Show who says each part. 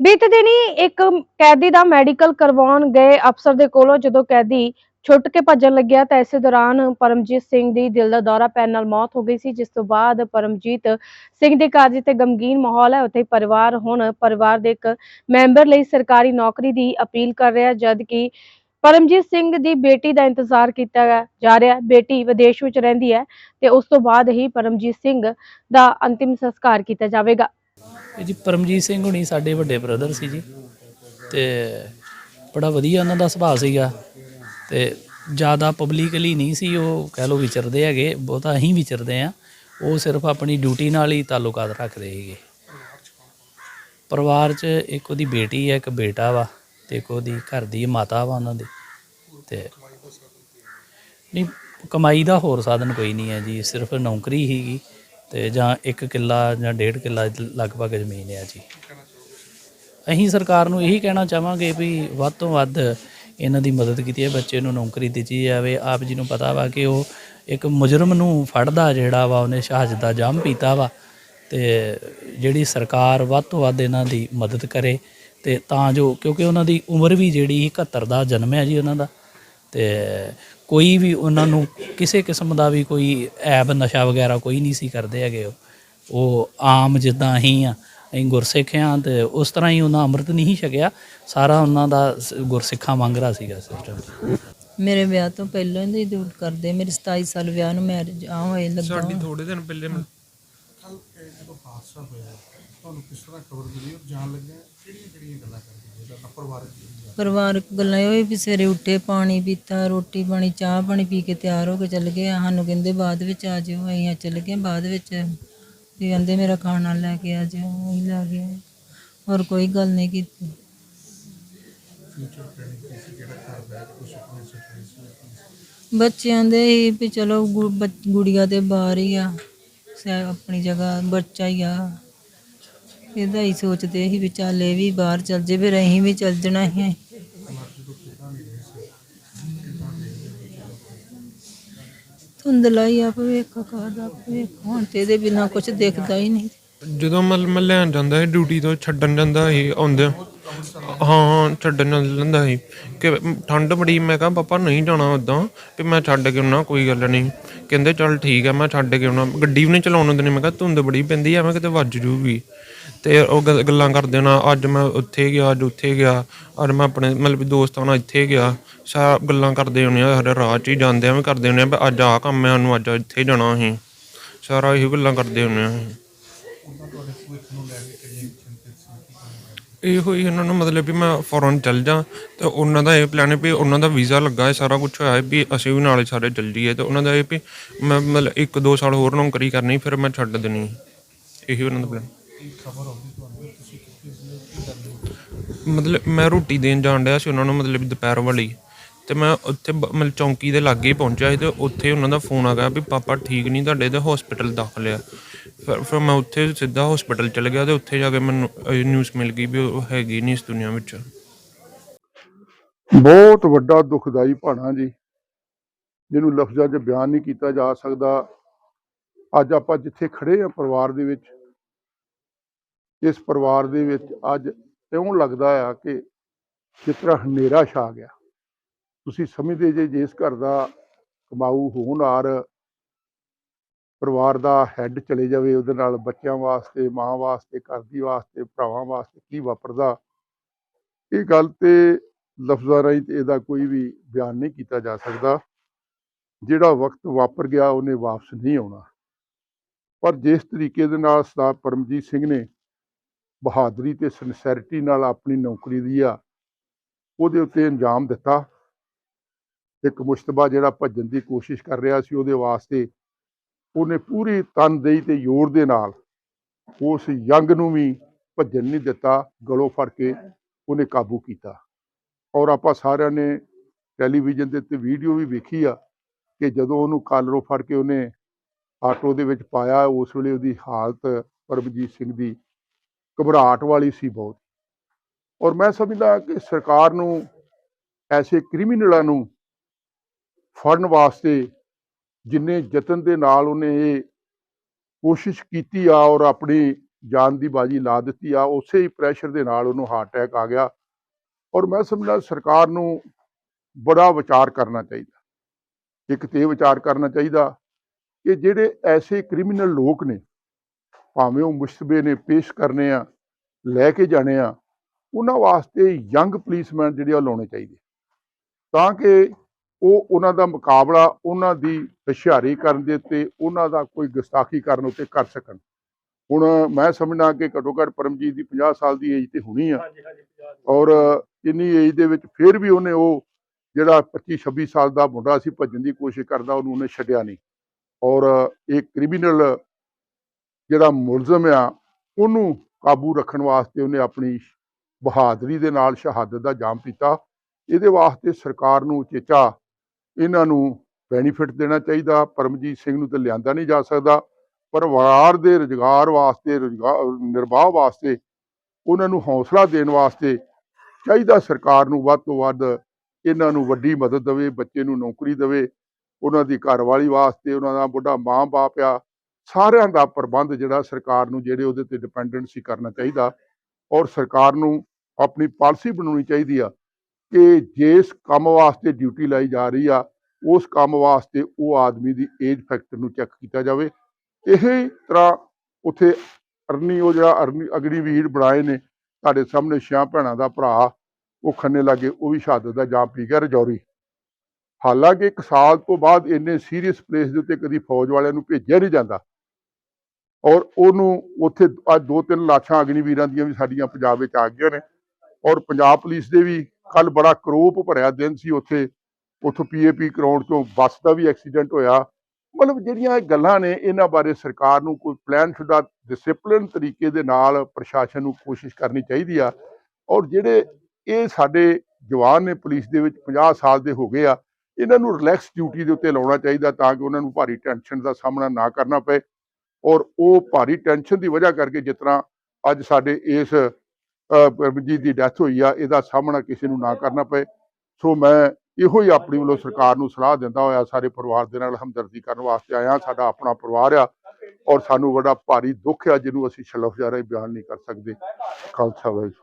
Speaker 1: ਬੀਤੇ ਦਿਨੀ ਇੱਕ ਕੈਦੀ ਦਾ ਮੈਡੀਕਲ ਕਰਵਾਉਣ ਗਏ ਅਫਸਰ ਦੇ ਕੋਲੋਂ, ਜਦੋਂ ਕੈਦੀ ਛੁੱਟ ਕੇ ਭੱਜਣ ਲੱਗਿਆ ਤਾਂ ਇਸੇ ਦੌਰਾਨ ਪਰਮਜੀਤ ਸਿੰਘ ਦੀ ਦਿਲ ਦਾ ਦੌਰਾ ਪੈਣ ਨਾਲ ਮੌਤ ਹੋ ਗਈ ਸੀ, ਜਿਸ ਤੋਂ ਬਾਅਦ ਪਰਮਜੀਤ ਸਿੰਘ ਦੇ ਘਰ ਤੇ ਗਮਗੀਨ ਮਾਹੌਲ ਹੈ। ਉੱਥੇ ਪਰਿਵਾਰ ਹੁਣ ਪਰਿਵਾਰ ਦੇ ਇੱਕ ਮੈਂਬਰ ਲਈ ਸਰਕਾਰੀ ਨੌਕਰੀ ਦੀ ਅਪੀਲ ਕਰ ਰਿਹਾ ਜਦ ਕਿ ਪਰਮਜੀਤ ਸਿੰਘ ਦੀ ਬੇਟੀ ਦਾ ਇੰਤਜ਼ਾਰ ਕੀਤਾ ਜਾ ਰਿਹਾ। ਬੇਟੀ ਵਿਦੇਸ਼ ਵਿੱਚ ਰਹਿੰਦੀ ਹੈ ਤੇ ਉਸ ਤੋਂ ਬਾਅਦ ਹੀ ਪਰਮਜੀਤ ਸਿੰਘ ਦਾ ਅੰਤਿਮ ਸੰਸਕਾਰ ਕੀਤਾ ਜਾਵੇਗਾ।
Speaker 2: ਇਹ ਜੀ ਪਰਮਜੀਤ ਸਿੰਘ ਹੁਣੀ ਸਾਡੇ ਵੱਡੇ ਬ੍ਰਦਰ ਸੀ ਜੀ ਤੇ ਬੜਾ ਵਧੀਆ ਉਹਨਾਂ ਦਾ ਸੁਭਾਅ ਸੀਗਾ ਤੇ ਜ਼ਿਆਦਾ ਪਬਲਿਕਲੀ ਨਹੀਂ ਸੀ ਉਹ ਕਹਿ ਲੋ ਵਿਚਰਦੇ ਹੈਗੇ, ਬਹੁਤਾ ਅਸੀਂ ਵਿਚਰਦੇ ਆ ਉਹ ਸਿਰਫ ਆਪਣੀ ਡਿਊਟੀ ਨਾਲ ਹੀ ਤਾਲੁਕਾਤ ਰੱਖਦੇ ਸੀਗੇ। ਪਰਿਵਾਰ 'ਚ ਇੱਕ ਉਹਦੀ ਬੇਟੀ ਹੈ, ਇੱਕ ਬੇਟਾ ਵਾ ਤੇ ਇੱਕ ਉਹਦੀ ਘਰ ਦੀ ਮਾਤਾ ਵਾ ਉਹਨਾਂ ਦੀ ਤੇ ਨਹੀਂ, ਕਮਾਈ ਦਾ ਹੋਰ ਸਾਧਨ ਕੋਈ ਨਹੀਂ ਹੈ ਜੀ, ਸਿਰਫ ਨੌਕਰੀ ਹੀਗੀ ਤੇ ਜਾਂ ਇੱਕ ਕਿੱਲਾ ਜਾਂ ਡੇਢ ਕਿੱਲਾ ਲਗਭਗ ਜ਼ਮੀਨ ਹੈ ਜੀ। ਅਸੀਂ ਸਰਕਾਰ ਨੂੰ ਇਹੀ ਕਹਿਣਾ ਚਾਹਾਂਗੇ ਵੀ ਵੱਧ ਤੋਂ ਵੱਧ ਇਹਨਾਂ ਦੀ ਮਦਦ ਕੀਤੀ ਹੈ ਬੱਚੇ ਨੂੰ ਨੌਕਰੀ ਦਿੱਤੀ ਜਾਵੇ। ਆਪ ਜੀ ਨੂੰ ਪਤਾ ਵਾ ਕਿ ਉਹ ਇੱਕ ਮੁਜਰਮ ਨੂੰ ਫੜਦਾ ਜਿਹੜਾ ਵਾ, ਉਹਨੇ ਸ਼ਹਾਦਤ ਦਾ ਜਾਮ ਪੀਤਾ ਵਾ ਤੇ ਜਿਹੜੀ ਸਰਕਾਰ ਵੱਧ ਤੋਂ ਵੱਧ ਇਹਨਾਂ ਦੀ ਮਦਦ ਕਰੇ ਤੇ ਤਾਂ ਜੋ ਕਿਉਂਕਿ ਉਹਨਾਂ ਦੀ ਉਮਰ ਵੀ ਜਿਹੜੀ 71 ਦਾ ਜਨਮ ਹੈ ਜੀ ਉਹਨਾਂ ਦਾ ਤੇ ਕੋਈ ਵੀ ਉਹਨਾਂ ਨੂੰ ਕਿਸੇ ਕਿਸਮ ਦਾ ਵੀ ਕੋਈ ਐਬ ਨਸ਼ਾ ਵਗੈਰਾ ਕੋਈ ਨਹੀਂ ਸੀ ਕਰਦੇ ਹੈਗੇ ਉਹ। ਆਮ ਜਿੱਦਾਂ ਅਸੀਂ ਆ ਅਸੀਂ ਗੁਰਸਿੱਖ ਆ ਤੇ ਉਸ ਤਰ੍ਹਾਂ ਹੀ ਉਹਨਾਂ ਅੰਮ੍ਰਿਤ ਨਹੀਂ ਛਕਿਆ ਸਾਰਾ ਉਹਨਾਂ ਦਾ ਗੁਰਸਿੱਖਾਂ ਵਾਂਗਰਾ ਸੀਗਾ ਸਿਸਟਮ
Speaker 3: ਮੇਰੇ ਵਿਆਹ ਤੋਂ ਪਹਿਲਾਂ ਹੀ ਡਿਊਟ ਕਰਦੇ ਮੇਰੇ 27 ਸਾਲ ਵਿਆਹ ਨੂੰ ਮੈਰਿਜ ਆ ਹੋਏ ਲੱਗਾ।
Speaker 4: ਸਾਡੀ ਥੋੜੇ ਦਿਨ ਪਹਿਲੇ ਮੈਂ
Speaker 3: ਪਰਿਵਾਰਕ ਗੱਲਾਂ ਇਹ ਹੋਈ ਵੀ ਸਵੇਰੇ ਉੱਠੇ, ਪਾਣੀ ਪੀਤਾ, ਰੋਟੀ ਪਾਣੀ, ਚਾਹ ਪਾਣੀ ਪੀ ਕੇ ਤਿਆਰ ਹੋ ਕੇ ਚੱਲ ਗਏ ਸਾਨੂੰ ਕਹਿੰਦੇ ਬਾਅਦ ਵਿੱਚ ਆ ਜਿਓ, ਅਸੀਂ ਚੱਲ ਗਏ। ਬਾਅਦ ਵਿੱਚ ਵੀ ਕਹਿੰਦੇ ਮੇਰਾ ਖਾਣਾ ਲੈ ਕੇ ਆ ਜਿਓ ਅਸੀਂ ਲੈ ਗਏ ਹੋਰ ਕੋਈ ਗੱਲ ਨਹੀਂ ਕੀਤੀ। ਬੱਚਿਆਂ ਦੇ ਹੀ ਵੀ ਚਲੋ ਗੁ- ਬੱਚ- ਗੁੜੀਆ ਤੇ ਬਾਹਰ ਹੀ ਆ। ਸੈ ਆਪਣੀ ਜਗ੍ਹਾ, ਬੱਚਾ ਹੀ ਆ। ਇਹਦਾ ਹੀ ਸੋਚਦੇ ਸੀ ਵੀ ਚੱਲ ਇਹ ਵੀ ਬਾਹਰ ਚੱਲ ਜੇ ਫਿਰ ਅਸੀਂ ਵੀ ਚੱਲ ਜਾਣਾ ਸੀ। ਧੁੰਦਲਾ ਹੀ ਆ ਭਵਿੱਖ ਕਾਦਾ ਭਵਿੱਖ ਹੁਣ ਤੇ ਇਹਦੇ ਬਿਨਾ ਕੁਝ ਦਿਖਦਾ ਹੀ ਨਹੀਂ।
Speaker 4: ਜਦੋਂ ਮੈਂ ਮੈਂ ਲੈਣ ਜਾਂਦਾ ਸੀ ਡਿਊਟੀ ਤੋਂ ਛੱਡਣ ਜਾਂਦਾ ਸੀ ਆਉਂਦੇ ਹਾਂ ਛੱਡਣ ਨਾਲ ਜਾਂਦਾ ਸੀ। ਕਿ ਠੰਡ ਬੜੀ, ਮੈਂ ਕਿਹਾ, ਪਾਪਾ, ਨਹੀਂ ਜਾਣਾ ਉਦਾਂ ਵੀ ਮੈਂ ਛੱਡ ਕੇ ਆਉਣਾ, ਕੋਈ ਗੱਲ ਨਹੀਂ। ਕਹਿੰਦੇ, ਚੱਲ ਠੀਕ ਹੈ ਮੈਂ ਛੱਡ ਕੇ ਆਉਣਾ। ਗੱਡੀ ਵੀ ਨਹੀਂ ਚਲਾਉਣ ਦਿੰਦੇ, ਮੈਂ ਕਿਹਾ, ਧੁੰਦ ਬੜੀ ਪੈਂਦੀ ਐਵੇਂ ਕਿਤੇ ਵੱਜ ਜੂਗੀ। ਤੇ ਉਹ ਗੱਲ- ਗੱਲਾਂ ਕਰਦੇ ਨਾ, ਅੱਜ ਮੈਂ ਉੱਥੇ ਗਿਆ, ਅੱਜ ਉੱਥੇ ਗਿਆ। ਅੱਜ ਮੈਂ ਆਪਣੇ, ਮਤਲਬ ਦੋਸਤਾਂ ਨਾਲ ਇੱਥੇ ਗਿਆ। ਸਾਰਾ ਗੱਲਾਂ ਕਰਦੇ ਹੁੰਦੇ ਆ ਸਾਡੇ ਰਾਹ 'ਚ ਹੀ ਜਾਂਦੇ ਆ ਵੀ ਕਰਦੇ ਹੁੰਦੇ ਆ, ਵੀ ਅੱਜ ਆਹ ਕੰਮ ਹੈ ਸਾਨੂੰ ਅੱਜ ਇੱਥੇ ਜਾਣਾ ਅਸੀਂ। ਸਾਰਾ ਇਹੀ ਗੱਲਾਂ ਕਰਦੇ ਹੁੰਦੇ ਆ ਇਹੋ ਹੀ ਉਹਨਾਂ ਨੂੰ ਮਤਲਬ ਵੀ ਮੈਂ ਫੌਰਨ ਚੱਲ ਜਾ, ਤੇ ਉਹਨਾਂ ਦਾ ਇਹ ਪਲਾਨ ਹੈ ਵੀ ਉਹਨਾਂ ਦਾ ਵੀਜ਼ਾ ਲੱਗਾ ਹੈ, ਸਾਰਾ ਕੁਝ ਹੋਇਆ ਹੈ ਵੀ ਅਸੀਂ ਵੀ ਨਾਲੇ ਸਾਰੇ ਚੱਲ ਜਾਈਏ, ਤੇ ਉਹਨਾਂ ਦਾ ਇਹ ਵੀ ਮੈਂ ਮਤਲਬ ਇੱਕ ਦੋ ਸਾਲ ਹੋਰ ਨੌਕਰੀ ਕਰਨੀ, ਫਿਰ ਮੈਂ ਛੱਡ ਦੇਣੀ ਇਹੀ ਉਹਨਾਂ ਦਾ ਪਲਾਨ ਮਤਲਬ ਮੈਂ ਰੋਟੀ ਦੇਣ ਜਾਣ ਡਿਆ ਸੀ ਉਹਨਾਂ ਨੂੰ ਮਤਲਬ ਦੁਪਹਿਰ ਵਾਲੀ। ਤੇ ਮੈਂ ਉੱਥੇ ਮਤਲਬ ਚੌਂਕੀ ਦੇ ਲਾਗੇ ਹੀ ਪਹੁੰਚਿਆ ਸੀ ਤੇ ਉੱਥੇ ਉਹਨਾਂ ਦਾ ਫੋਨ ਆ ਗਿਆ ਵੀ ਪਾਪਾ ਠੀਕ ਨਹੀਂ ਤੁਹਾਡੇ ਤੇ ਹਸਪੀਟਲ ਦਾਖਲ ਆ। ਫਿਰ ਫਿਰ ਮੈਂ ਉੱਥੇ ਸਿੱਧਾ ਹਸਪੀਟਲ ਚਲ ਗਿਆ ਤੇ ਉੱਥੇ ਜਾ ਕੇ ਮੈਨੂੰ ਨਿਊਜ਼ ਮਿਲ ਗਈ ਵੀ ਉਹ ਹੈਗੀ ਨਹੀਂ ਇਸ ਦੁਨੀਆ ਵਿੱਚ।
Speaker 5: ਬਹੁਤ ਵੱਡਾ ਦੁਖਦਾਈ ਭਾਣਾ ਜੀ। ਜਿਹਨੂੰ ਲਫ਼ਜ਼ਾਂ 'ਚ ਬਿਆਨ ਨਹੀਂ ਕੀਤਾ ਜਾ ਸਕਦਾ। ਅੱਜ ਆਪਾਂ ਜਿੱਥੇ ਖੜੇ ਆ ਪਰਿਵਾਰ ਦੇ ਵਿੱਚ, ਇਸ ਪਰਿਵਾਰ ਦੇ ਵਿੱਚ ਅੱਜ ਇਉਂ ਲੱਗਦਾ ਆ ਕਿ ਜਿਸ ਤਰ੍ਹਾਂ ਹਨੇਰਾ ਛਾ ਗਿਆ। ਤੁਸੀਂ ਸਮਝਦੇ ਜੇ ਜਿਸ ਘਰ ਦਾ ਕਮਾਊ ਹੋਣਹਾਰ ਪਰਿਵਾਰ ਦਾ ਹੈੱਡ ਚਲੇ ਜਾਵੇ, ਉਹਦੇ ਨਾਲ ਬੱਚਿਆਂ ਵਾਸਤੇ, ਮਾਂ ਵਾਸਤੇ, ਘਰ ਦੀ ਵਾਸਤੇ, ਭਰਾਵਾਂ ਵਾਸਤੇ ਕੀ ਵਾਪਰਦਾ? ਇਹ ਗੱਲ ਤੇ ਲਫ਼ਜ਼ਾਂ ਰਾਹੀਂ ਤੇ ਇਹਦਾ ਕੋਈ ਵੀ ਬਿਆਨ ਨਹੀਂ ਕੀਤਾ ਜਾ ਸਕਦਾ। ਜਿਹੜਾ ਵਕਤ ਵਾਪਰ ਗਿਆ, ਉਹਨੇ ਵਾਪਸ ਨਹੀਂ ਆਉਣਾ। ਪਰ ਜਿਸ ਤਰੀਕੇ ਦੇ ਨਾਲ ਸਰਦਾਰ ਪਰਮਜੀਤ ਸਿੰਘ ਨੇ ਬਹਾਦਰੀ ਤੇ ਸਿੰਸੈਰਿਟੀ ਨਾਲ ਆਪਣੀ ਨੌਕਰੀ ਦੀ ਆ, ਉਹਦੇ ਉੱਤੇ ਅੰਜਾਮ ਦਿੱਤਾ। ਇੱਕ ਮੁਸ਼ਤਬਾ ਜਿਹੜਾ ਭੱਜਣ ਦੀ ਕੋਸ਼ਿਸ਼ ਕਰ ਰਿਹਾ ਸੀ ਉਹਦੇ ਵਾਸਤੇ ਉਹਨੇ ਪੂਰੀ ਤਨਦੇਹੀ ਤੇ ਜ਼ੋਰ ਦੇ ਨਾਲ ਉਸ ਯੰਗ ਨੂੰ ਵੀ ਭੱਜਣ ਨਹੀਂ ਦਿੱਤਾ, ਗਲੋਂ ਫੜ ਕੇ ਉਹਨੇ ਕਾਬੂ ਕੀਤਾ। ਔਰ ਆਪਾਂ ਸਾਰਿਆਂ ਨੇ ਟੈਲੀਵਿਜ਼ਨ ਦੇ ਉੱਤੇ ਵੀਡੀਓ ਵੀ ਵੇਖੀ ਆ ਕਿ ਜਦੋਂ ਉਹਨੂੰ ਕਾਲਰੋਂ ਫੜ ਕੇ ਉਹਨੇ ਆਟੋ ਦੇ ਵਿੱਚ ਪਾਇਆ, ਉਸ ਵੇਲੇ ਉਹਦੀ ਹਾਲਤ ਪਰਮਜੀਤ ਸਿੰਘ ਦੀ ਘਬਰਾਹਟ ਵਾਲੀ ਸੀ ਬਹੁਤ। ਔਰ ਮੈਂ ਸਮਝਦਾ ਕਿ ਸਰਕਾਰ ਨੂੰ, ਐਸੇ ਕ੍ਰਿਮੀਨਲਾਂ ਨੂੰ ਫੜਨ ਵਾਸਤੇ ਜਿੰਨੇ ਯਤਨ ਦੇ ਨਾਲ ਉਹਨੇ ਇਹ ਕੋਸ਼ਿਸ਼ ਕੀਤੀ ਆ ਔਰ ਆਪਣੀ ਜਾਨ ਦੀ ਬਾਜੀ ਲਾ ਦਿੱਤੀ ਆ, ਉਸੇ ਹੀ ਪ੍ਰੈਸ਼ਰ ਦੇ ਨਾਲ ਉਹਨੂੰ ਹਾਰਟ ਅਟੈਕ ਆ ਗਿਆ। ਔਰ ਮੈਂ ਸਮਝਦਾ ਸਰਕਾਰ ਨੂੰ ਬੜਾ ਵਿਚਾਰ ਕਰਨਾ ਚਾਹੀਦਾ। ਇੱਕ ਤੇ ਇਹ ਵਿਚਾਰ ਕਰਨਾ ਚਾਹੀਦਾ ਕਿ ਜਿਹੜੇ ਐਸੇ ਕ੍ਰਿਮੀਨਲ ਲੋਕ ਨੇ, ਭਾਵੇਂ ਉਹ ਮੁਸ਼ਤਬੇ ਨੇ, ਪੇਸ਼ ਕਰਨੇ ਆ, ਲੈ ਕੇ ਜਾਣੇ ਆ, ਉਹਨਾਂ ਵਾਸਤੇ ਯੰਗ ਪੁਲਿਸਮੈਨ ਜਿਹੜੇ ਆ ਉਹ ਲਾਉਣੇ ਚਾਹੀਦੇ। ਤਾਂ ਕਿ ਉਹ ਉਹਨਾਂ ਦਾ ਮੁਕਾਬਲਾ ਉਹਨਾਂ ਦੀ ਹੁਸ਼ਿਆਰੀ ਕਰਨ ਦੇ ਉੱਤੇ ਉਹਨਾਂ ਦਾ ਕੋਈ ਗੁਸਤਾਖੀ ਕਰਨ ਉੱਤੇ ਕਰ ਸਕਣ। ਹੁਣ ਮੈਂ ਸਮਝਦਾ ਕਿ ਘੱਟੋ ਘੱਟ ਪਰਮਜੀਤ ਦੀ 50 ਸਾਲ ਦੀ ਏਜ ਤੇ ਹੋਣੀ ਆ। ਔਰ ਇੰਨੀ ਏਜ ਦੇ ਵਿੱਚ ਫਿਰ ਵੀ ਉਹਨੇ ਉਹ ਜਿਹੜਾ 25 26 ਸਾਲ ਦਾ ਮੁੰਡਾ ਸੀ ਭੱਜਣ ਦੀ ਕੋਸ਼ਿਸ਼ ਕਰਦਾ ਉਹਨੂੰ ਉਹਨੇ ਛੱਡਿਆ ਨਹੀਂ। ਔਰ ਇਹ ਕ੍ਰਿਮੀਨਲ ਜਿਹੜਾ ਮੁਲਜ਼ਮ ਆ ਉਹਨੂੰ ਕਾਬੂ ਰੱਖਣ ਵਾਸਤੇ ਉਹਨੇ ਆਪਣੀ ਬਹਾਦਰੀ ਦੇ ਨਾਲ ਸ਼ਹਾਦਤ ਦਾ ਜਾਮ ਪੀਤਾ। ਇਹਦੇ ਵਾਸਤੇ ਸਰਕਾਰ ਨੂੰ ਚੇਚਾ ਇਹਨਾਂ ਨੂੰ ਬੈਨੀਫਿਟ ਦੇਣਾ ਚਾਹੀਦਾ, ਪਰਮਜੀਤ ਸਿੰਘ ਨੂੰ ਤਾਂ ਲਿਆਂਦਾ ਨਹੀਂ ਜਾ ਸਕਦਾ, ਪਰਿਵਾਰ ਦੇ ਰੁਜ਼ਗਾਰ ਵਾਸਤੇ ਰੁਜ਼ਗਾਰ ਨਿਰਵਾਹ ਵਾਸਤੇ, ਉਹਨਾਂ ਨੂੰ ਹੌਸਲਾ ਦੇਣ ਵਾਸਤੇ ਚਾਹੀਦਾ ਸਰਕਾਰ ਨੂੰ ਵੱਧ ਤੋਂ ਵੱਧ ਇਹਨਾਂ ਨੂੰ ਵੱਡੀ ਮਦਦ ਦੇਵੇ, ਬੱਚੇ ਨੂੰ ਨੌਕਰੀ ਦੇਵੇ, ਉਹਨਾਂ ਦੀ ਘਰਵਾਲੀ ਵਾਸਤੇ ਉਹਨਾਂ ਦਾ ਬੁੱਢਾ ਮਾਂ ਬਾਪ ਆ, ਸਾਰਿਆਂ ਦਾ ਪ੍ਰਬੰਧ ਜਿਹੜਾ ਸਰਕਾਰ ਨੂੰ ਜਿਹੜੇ ਉਹਦੇ ਤੇ ਡਿਪੈਂਡੈਂਟ ਸੀ ਕਰਨਾ ਚਾਹੀਦਾ ਔਰ ਸਰਕਾਰ ਨੂੰ ਆਪਣੀ ਪਾਲਿਸੀ ਬਣਾਉਣੀ ਚਾਹੀਦੀ ਆ। ਕਿ ਜਿਸ ਕੰਮ ਵਾਸਤੇ ਡਿਊਟੀ ਲਾਈ ਜਾ ਰਹੀ ਆ, ਉਸ ਕੰਮ ਵਾਸਤੇ ਉਹ ਆਦਮੀ ਦੀ ਏਜ ਫੈਕਟਰ ਨੂੰ ਚੈੱਕ ਕੀਤਾ ਜਾਵੇ। ਇਸੇ ਤਰ੍ਹਾਂ ਉਥੇ ਅਰਨੀ, ਉਹ ਜਿਹੜਾ ਅਰਨੀ ਅਗਨੀਵੀਰ ਬਣਾਏ ਨੇ, ਤੁਹਾਡੇ ਸਾਹਮਣੇ ਛਿਆਂ ਭੈਣਾਂ ਦਾ ਭਰਾ, ਉਹ ਖੰਨੇ ਲਾਗੇ, ਉਹ ਵੀ ਸ਼ਹਾਦਤ ਦਾ ਜਾਮ ਪੀ ਗਿਆ ਰਜੌਰੀ। ਹਾਲਾਂਕਿ ਇੱਕ ਸਾਲ ਤੋਂ ਬਾਅਦ ਇੰਨੇ ਸੀਰੀਅਸ ਪਲੇਸ ਦੇ ਉੱਤੇ ਕਦੀ ਫੌਜ ਵਾਲਿਆਂ ਨੂੰ ਭੇਜਿਆ ਨਹੀਂ ਜਾਂਦਾ। ਔਰ ਉਹਨੂੰ ਉੱਥੇ ਅੱਜ ਦੋ ਤਿੰਨ ਲਾਸ਼ਾਂ ਅਗਨੀਵੀਰਾਂ ਦੀਆਂ ਵੀ ਸਾਡੀਆਂ ਪੰਜਾਬ ਵਿੱਚ ਆ ਗਈਆਂ ਨੇ। ਔਰ ਪੰਜਾਬ ਪੁਲਿਸ ਦੇ ਵੀ ਕੱਲ ਬੜਾ ਕਰੋਪ ਭਰਿਆ ਦਿਨ ਸੀ ਉੱਥੇ। ਉੱਥੋਂ ਪੀਏਪੀ ਗਰਾਊਂਡ ਤੋਂ ਬੱਸ ਦਾ ਵੀ ਐਕਸੀਡੈਂਟ ਹੋਇਆ। ਮਤਲਬ ਜਿਹੜੀਆਂ ਇਹ ਗੱਲਾਂ ਨੇ, ਇਹਨਾਂ ਬਾਰੇ ਸਰਕਾਰ ਨੂੰ ਕੋਈ ਪਲਾਨ ਸ਼ੁਦਾ ਡਿਸਪਲਿਨ ਤਰੀਕੇ ਦੇ ਨਾਲ ਪ੍ਰਸ਼ਾਸਨ ਨੂੰ ਕੋਸ਼ਿਸ਼ ਕਰਨੀ ਚਾਹੀਦੀ ਆ। ਔਰ ਜਿਹੜੇ ਇਹ ਸਾਡੇ ਜਵਾਨ ਨੇ ਪੁਲਿਸ ਦੇ ਵਿੱਚ 50 ਸਾਲ ਦੇ ਹੋ ਗਏ ਆ, ਇਹਨਾਂ ਨੂੰ ਰਿਲੈਕਸ ਡਿਊਟੀ ਦੇ ਉੱਤੇ ਲਾਉਣਾ ਚਾਹੀਦਾ ਤਾਂ ਕਿ ਉਹਨਾਂ ਨੂੰ ਭਾਰੀ ਟੈਨਸ਼ਨ ਦਾ ਸਾਹਮਣਾ ਨਾ ਕਰਨਾ ਪਏ। ਔਰ ਉਹ ਭਾਰੀ ਟੈਨਸ਼ਨ ਦੀ ਵਜ੍ਹਾ ਕਰਕੇ ਜਿਸ ਤਰ੍ਹਾਂ ਅੱਜ ਸਾਡੇ ਇਸ ਅਹ, ਦੀ ਡੈਥ ਹੋਈ ਆ ਇਹਦਾ ਸਾਹਮਣਾ ਕਿਸੇ ਨੂੰ ਨਾ ਕਰਨਾ ਪਏ। ਸੋ ਮੈਂ ਇਹੋ ਹੀ ਆਪਣੀ ਵੱਲੋਂ ਸਰਕਾਰ ਨੂੰ ਸਲਾਹ ਦਿੰਦਾ ਹੋਇਆ ਸਾਰੇ ਪਰਿਵਾਰ ਦੇ ਨਾਲ ਹਮਦਰਦੀ ਕਰਨ ਵਾਸਤੇ ਆਇਆ ਸਾਡਾ ਆਪਣਾ ਪਰਿਵਾਰ ਆ ਔਰ ਸਾਨੂੰ ਬੜਾ ਭਾਰੀ ਦੁੱਖ ਆ ਜਿਹਨੂੰ ਅਸੀਂ ਸ਼ਲਫ ਬਿਆਨ ਨਹੀਂ ਕਰ ਸਕਦੇ। ਖਾਲਸਾ ਵਾਹਿਗੁਰੂ।